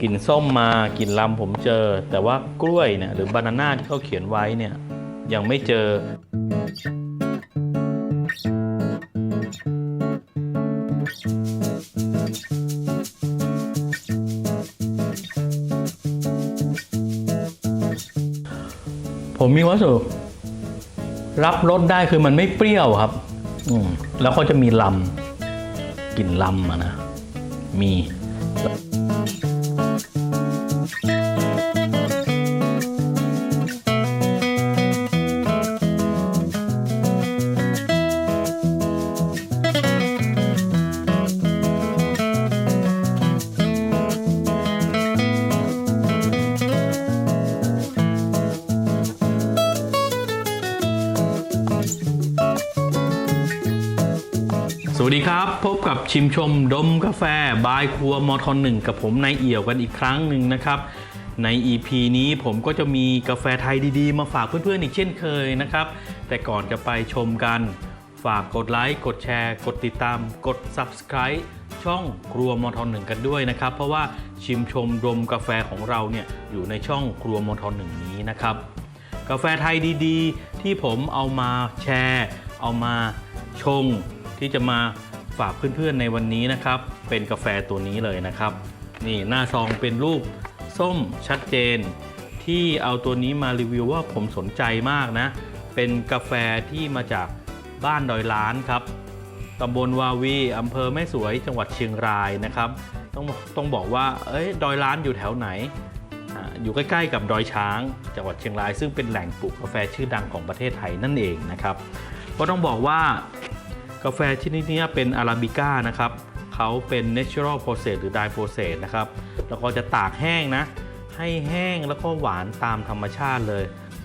กลิ่นส้มมากลิ่นลำผมเจอ แต่ว่ากล้วยเนี่ยหรือบานาน่าที่เขาเขียนไว้เนี่ยยังไม่เจอ ผมมีวัสดุรับรสได้คือมันไม่เปรี้ยวครับ อืมแล้วก็จะมีลำกลิ่นลำอะนะ มี วัสดีครับ พบกับชิมชมดมกาแฟบายครัวมอทอนหนึ่งกับผมนายเอี่ยวกันอีกครั้งหนึ่งนะครับ ใน EP นี้ผมก็จะมีกาแฟไทยดีๆ มาฝากเพื่อนๆอีกเช่นเคยนะครับ แต่ก่อนจะไปชมกัน ฝากกดไลค์กดแชร์ กดติดตาม กด Subscribe ช่องครัวมอทอนหนึ่งกันด้วยนะครับ เพราะว่าชิมชมดมกาแฟของเราเนี่ยอยู่ในช่องครัวมอทอนหนึ่งนี้นะครับ กาแฟไทยดีๆ ที่ผมเอามาแชร์ เอามาชง ที่จะมาฝากเพื่อนๆในวันนี้นะครับ เป็นกาแฟตัวนี้เลยนะครับ นี่หน้าซองเป็นรูปส้มชัดเจน ที่เอาตัวนี้มารีวิวว่าผมสนใจมากนะ เป็นกาแฟที่มาจากบ้านดอยล้านครับตำบลวาวีอำเภอแม่สวยจังหวัดเชียงรายนะครับ ต้องต้องบอกว่าเอ้ยดอยล้านอยู่แถวไหนออยู่ใกล้ๆกับดอยช้าง จังหวัดเชียงราย ซึ่งเป็นแหล่งปลูกกาแฟชื่อดังของประเทศไทยนั่นเองนะครับ ก็ต้องบอกว่า กาแฟชนิดนี้เป็นอาราบิก้านะครับ เขาเป็น natural process หรือ dry process นะครับ แล้วก็จะตากแห้งนะ ให้แห้งแล้วก็หวานตามธรรมชาติเลย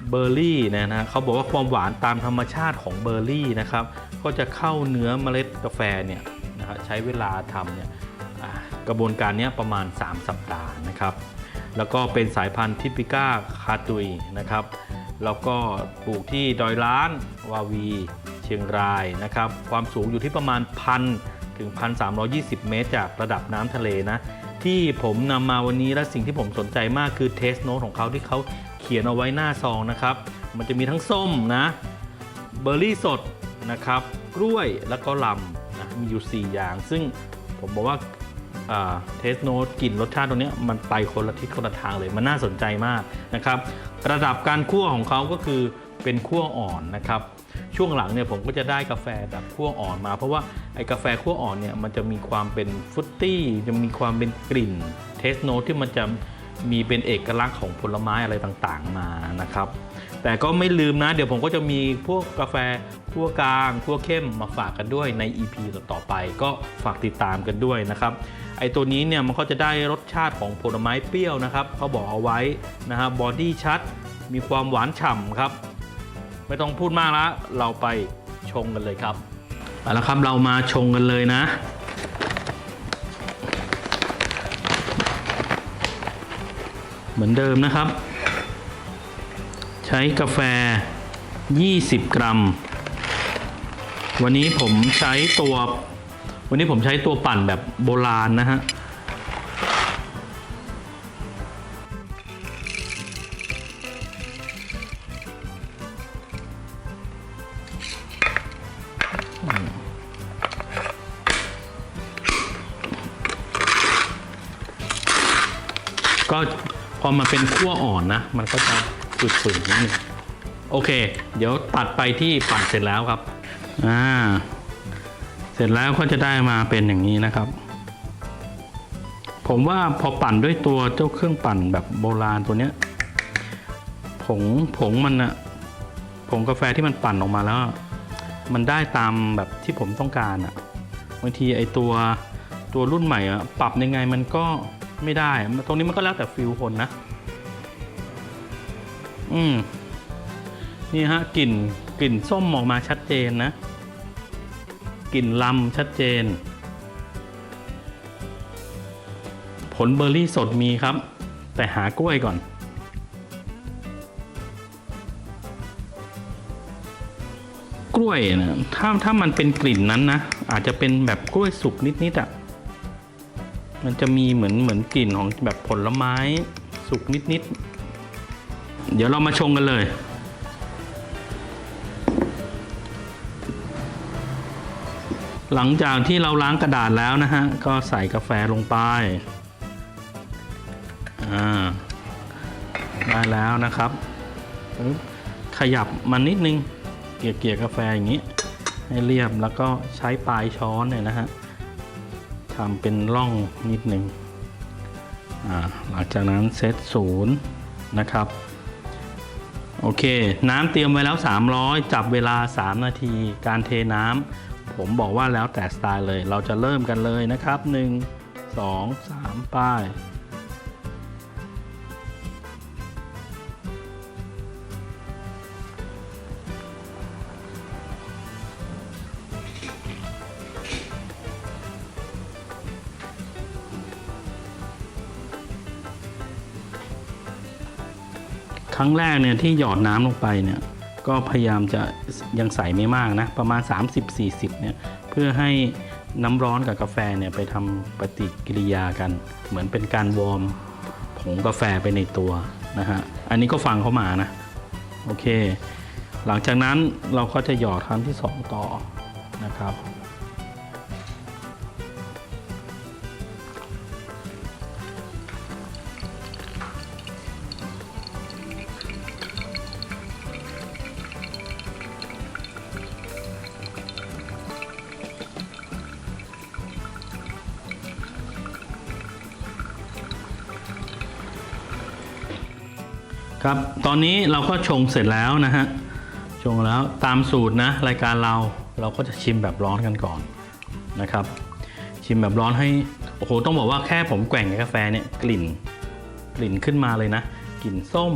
เบอร์รี่นยนะเขาบอกว่าความหวานตามธรรมชาติของเบอร์รี่นะครับ ก็จะเข้าเนื้อเมล็ดกาแฟเนี่ยนะฮะใช้เวลาทำเนี่ยกระบวนการนี้ประมาณ 3 สัปดาห์นะครับ แล้วก็เป็นสายพันธุ์ทิปิก้าคาตุยนะครับ แล้วก็ปลูกที่ดอยล้านวาวีเชียงรายนะครับ ความสูงอยู่ที่ประมาณพันถึง 1,320 เมตร จากระดับน้ำทะเลนะ ที่ผมนำมาวันนี้และสิ่งที่ผมสนใจมากคือเทสโน e ของเขาที่เขาเขียนเอาไว้หน้าซองนะครับ มันจะมีทั้งส้มนะ เบอร์รี่สดนะครับ กล้วยแล้วก็ลำนะมีอยู่ 4 อย่าง ซึ่งผมบอกว่า เทสโน e กลิ่นรสชาติตรงนี้มันไปคนละทิศคนละทางเลยมันน่าสนใจมากนะครับระดับการคั่วของเขาก็คือเป็นคั่วอ่อนนะครับช่วงหลังเนี่ยผมก็จะได้กาแฟแบบคั่วอ่อนมา เพราะว่าไอ้กาแฟคั่วอ่อนเนี่ยมันจะมีความเป็นฟุตตี้จะมีความเป็นกลิ่นเทสโน e ที่มันจะมีเป็นเอกลักษณ์ของผลไม้อะไรต่างๆมานะครับ แต่ก็ไม่ลืมนะ เดี๋ยวผมก็จะมีพวกกาแฟคั่วกลางคั่วเข้มมาฝากกันด้วยใน EP ต่อๆไป ก็ฝากติดตามกันด้วยนะครับ ไอตัวนี้เนี่ยมันก็จะได้รสชาติของผลไม้เปรี้ยวนะครับเขาบอกเอาไว้นะฮะบอดี้ชัดมีความหวานฉ่ำครับ ไม่ต้องพูดมากแล้วเราไปชงกันเลยครับเอาละครับเรามาชงกันเลยนะเหมือนเดิมนะครับ ใช้กาแฟ 20 กรัม วันนี้ผมใช้ตัว วันนี้ผมใช้ตัวปั่นแบบโบราณนะฮะก็พอมาเป็นขั้วอ่อนนะ มันก็จะฝืดๆนิดนึงโอเค เดี๋ยวตัดไปที่ปั่นเสร็จแล้วครับ อ่า เสร็จแล้วก็จะได้มาเป็นอย่างนี้นะครับ ผมว่าพอปั่นด้วยตัวเจ้าเครื่องปั่นแบบโบราณตัวเนี้ยผงผงมันอะผงกาแฟที่มันปั่นออกมาแล้ว มันได้ตามแบบที่ผมต้องการอะบางทีไอตัวตัวรุ่นใหม่อะปรับยังไงมันก็ไม่ได้ ตรงนี้มันก็แล้วแต่ฟิลคนนะ อืมนี่ฮะกลิ่นกลิ่นส้มออกมาชัดเจนนะ กลิ่นลำชัดเจน ผลเบอร์รี่สดมีครับ แต่หากล้วยก่อน กล้วยนะถ้าถ้ามันเป็นกลิ่นนั้นนะ อาจจะเป็นแบบกล้วยสุกนิดๆอะ่ะมันจะมีเหมือนเหมือนกลิ่นของแบบผลไม้สุกนิดๆเดี๋ยวเรามาชงกันเลย หลังจากที่เราล้างกระดาษแล้วนะฮะ ก็ใส่กาแฟลงไป อ่า ได้แล้วนะครับ ขยับมันนิดนึง เกี่ยเกี่ยกาแฟอย่างนี้ ให้เรียบแล้วก็ใช้ปลายช้อนเนี่ยนะฮะทำเป็นร่องนิดนึง อ่า หลังจากนั้นเซตศูนย์นะครับ โอเค น้ำเตรียมไว้แล้ว 300 จับเวลา 3 นาที การเทน้ำ ผมบอกว่าแล้วแต่สไตล์เลย เราจะเริ่มกันเลยนะครับ 1 2 3 ป้ายครั้งแรกเนี่ยที่หยอดน้ำลงไปเนี่ย ก็พยายามจะยังใส่ไม่มากนะ ประมาณ 30-40เนี่ยเพื่อให้น้ำร้อนกับกาแฟเนี่ยไปทำปฏิกิริยากัน เหมือนเป็นการวอร์มผงกาแฟไปในตัวนะฮะอันนี้ก็ฟังเขามานะโอเค หลังจากนั้นเราก็จะหยอดครั้งที่ 2 ต่อนะครับ ครับ ตอนนี้เราก็ชงเสร็จแล้วนะฮะ ชงแล้วตามสูตรนะ รายการเราเราก็จะชิมแบบร้อนกันก่อนนะครับ ชิมแบบร้อนให้ โอ้โห ต้องบอกว่าแค่ผมแกว่งกาแฟเนี่ยกลิ่น กลิ่นขึ้นมาเลยนะ กลิ่นส้ม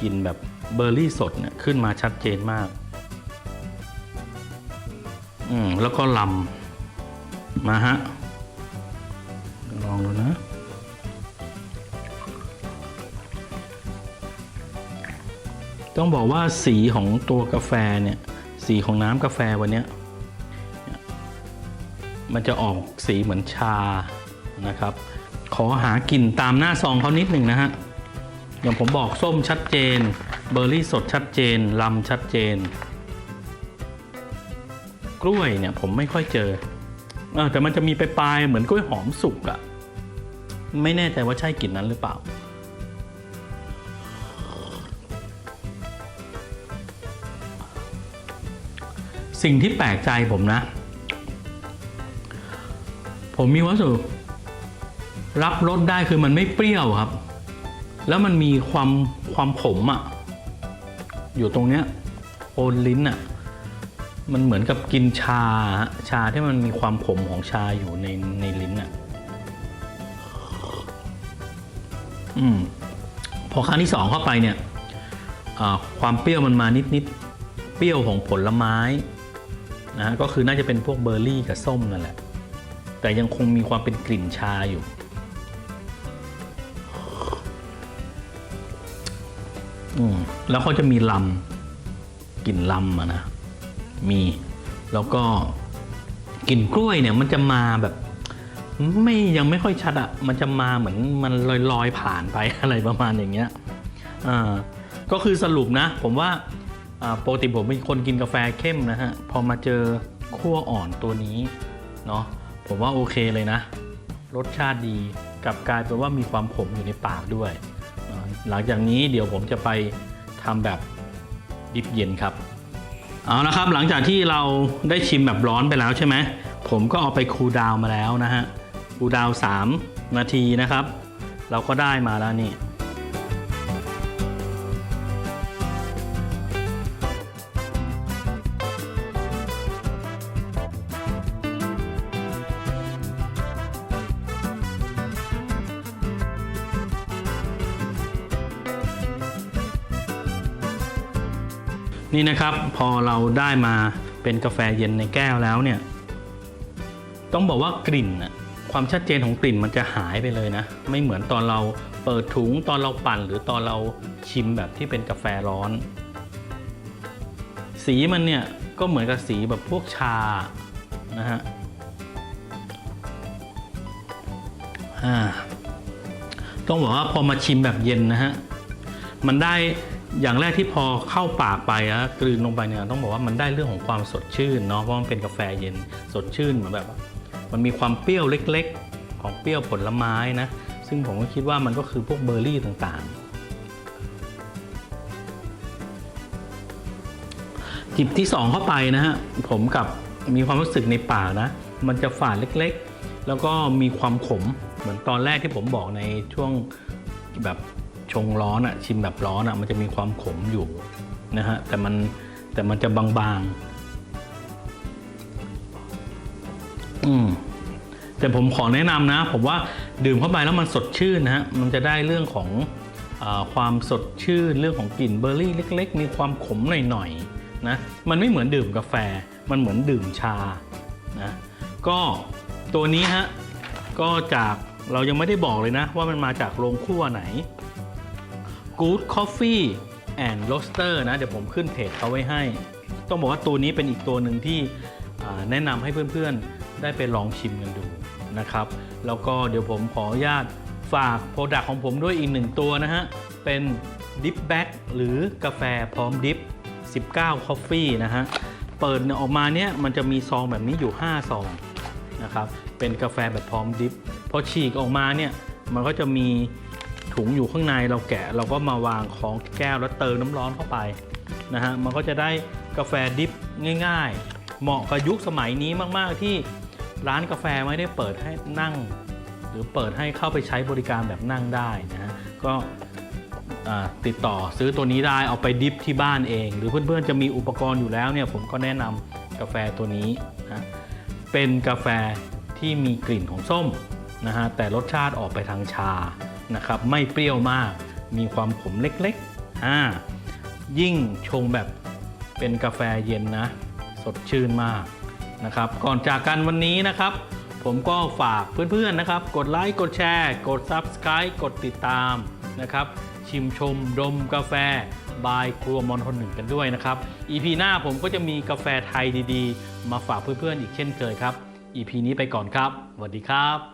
กลิ่นแบบเบอร์รี่สดเนี่ยขึ้นมาชัดเจนมาก อืม แล้วก็ลำมาฮะ ต้องบอกว่าสีของตัวกาแฟเนี่ยสีของน้ำกาแฟวันนี้มันจะออกสีเหมือนชานะครับ ขอหากลิ่นตามหน้าซองเขานิดหนึ่งนะฮะอย่างผมบอกส้มชัดเจน เบอร์รี่สดชัดเจนลำชัดเจน กล้วยเนี่ยผมไม่ค่อยเจอเออแต่มันจะมีปลายๆเหมือนกล้วยหอมสุกอะไม่แน่ใจว่าใช่กลิ่นนั้นหรือเปล่า สิ่งที่แปลกใจผมนะ ผมมีความรู้สึกรับรสได้คือมันไม่เปรี้ยวครับ แล้วมันมีความความขมอะอยู่ตรงเนี้ยโอนลิ้นอะมันเหมือนกับกินชา ชาที่มันมีความขมของชาอยู่ในในลิ้นอะอืม พอครั้งที่สองเข้าไปเนี่ยความเปรี้ยวมันมานิดนิดๆเปรี้ยวของผลไม้ นะฮะก็คือน่าจะเป็นพวกเบอร์รี่กับส้มนั่นแหละ แต่ยังคงมีความเป็นกลิ่นชาอยู่ อืมแล้วเขาจะมีลำกลิ่นลำอะนะ มีแล้วก็กลิ่นกล้วยเนี่ยมันจะมาแบบไม่ยังไม่ค่อยชัดอะมันจะมาเหมือนมันลอยลอยๆผ่านไปอะไรประมาณอย่างเงี้ยอ่าก็คือสรุปนะ ผมว่า ปกติผมเป็นคนกินกาแฟเข้มนะฮะ พอมาเจอขั้วอ่อนตัวนี้เนาะผมว่าโอเคเลยนะ รสชาติดีกลับกลายเป็นว่ามีความขมอยู่ในปากด้วย หลังจากนี้เดี๋ยวผมจะไปทำแบบดิบเย็นครับ เอาละครับหลังจากที่เราได้ชิมแบบร้อนไปแล้วใช่ไหมผมก็เอาไปคูลดาวน์มาแล้วนะฮะคูลดาวน์3นาทีนะครับ เราก็ได้มาแล้วนี่ นี่นะครับพอเราได้มาเป็นกาแฟเย็นในแก้วแล้วเนี่ย ต้องบอกว่ากลิ่นน่ะความชัดเจนของกลิ่นมันจะหายไปเลยนะ ไม่เหมือนตอนเราเปิดถุงตอนเราปั่น หรือตอนเราชิมแบบที่เป็นกาแฟร้อน สีมันเนี่ยก็เหมือนกับสีแบบพวกชานะฮะต้องบอกว่าพอมาชิมแบบเย็นนะฮะ มันได้ อย่างแรกที่พอเข้าปากไปอะกลืนลงไปเนี่ยต้องบอกว่ามันได้เรื่องของความสดชื่นเนาะเพราะมันเป็นกาแฟเย็นสดชื่นเหมือนแบบ มันมีความเปรี้ยวเล็ก ๆ ของเปรี้ยวผลไม้นะ ซึ่งผมก็คิดว่ามันก็คือพวกเบอร์รี่ต่างๆ จิบที่ 2 เข้าไปนะฮะ ผมกับมีความรู้สึกในปากนะ มันจะฝาดเล็กๆ แล้วก็มีความขมเหมือนตอนแรกที่ผมบอกในช่วงแบบ ชงร้อนอะชิมแบบร้อนอะมันจะมีความขมอยู่นะฮะแต่มันแต่มันจะบางๆอืมแต่ผมขอแนะนำนะ ผมว่าดื่มเข้าไปแล้วมันสดชื่นนะฮะมันจะได้เรื่องของอความสดชื่น เรื่องของกลิ่นเบอร์รี่เล็ก ๆ มีความขมหน่อยๆนะมันไม่เหมือนดื่มกาแฟ มันเหมือนดื่มชานะก็ตัวนี้ฮะก็จากเรายังไม่ได้บอกเลยนะ ว่ามันมาจากโรงคั่วไหน Good Coffee and Roaster นะ เดี๋ยวผมขึ้นเพจเขาไว้ให้ ต้องบอกว่าตัวนี้เป็นอีกตัวหนึ่งที่แนะนำให้เพื่อนๆ ได้ไปลองชิมกันดูนะครับ แล้วก็เดี๋ยวผมขออนุญาตฝากโปรดักของผมด้วยอีกหนึ่งตัวนะฮะ เป็น Dip Bag หรือกาแฟพร้อมดิฟ19 Coffee นะฮะ เปิดออกมาเนี่ยมันจะมีซองแบบนี้อยู่ 5 ซองนะครับ เป็นกาแฟแบบพร้อมดิฟพอฉีกออกมาเนี่ยมันก็จะมี ถุงอยู่ข้างในเราแกะเราก็มาวางของแก้วแล้วเติมน้ำร้อนเข้าไปนะฮะมันก็จะได้กาแฟดิฟง่าย ๆ เหมาะกับยุคสมัยนี้มากๆที่ร้านกาแฟไม่ได้เปิดให้นั่ง หรือเปิดให้เข้าไปใช้บริการแบบนั่งได้นะฮะก็ติดต่อซื้อตัวนี้ได้เอาไปดิฟที่บ้านเอง หรือเพื่อนๆจะมีอุปกรณ์อยู่แล้วเนี่ยผมก็แนะนำกาแฟตัวนี้นะเป็นกาแฟที่มีกลิ่นของส้มนะฮะแต่รสชาติออกไปทางชา นะครับไม่เปรี้ยวมาก มีความขมเล็กๆอ่ายิ่งชงแบบเป็นกาแฟเย็นนะ สดชื่นมากนะครับ ก่อนจากกันวันนี้นะครับ ผมก็ฝากเพื่อนๆนะครับ กดไลค์กดแชร์ กด Subscribe กดติดตามนะครับ ชิมชมดมกาแฟบายครัวมอนทนหนึ่งกันด้วยนะครับ EP หน้าผมก็จะมีกาแฟไทยดีๆ มาฝากเพื่อนๆอีกเช่นเคยครับ EP นี้ไปก่อนครับสวัสดีครับ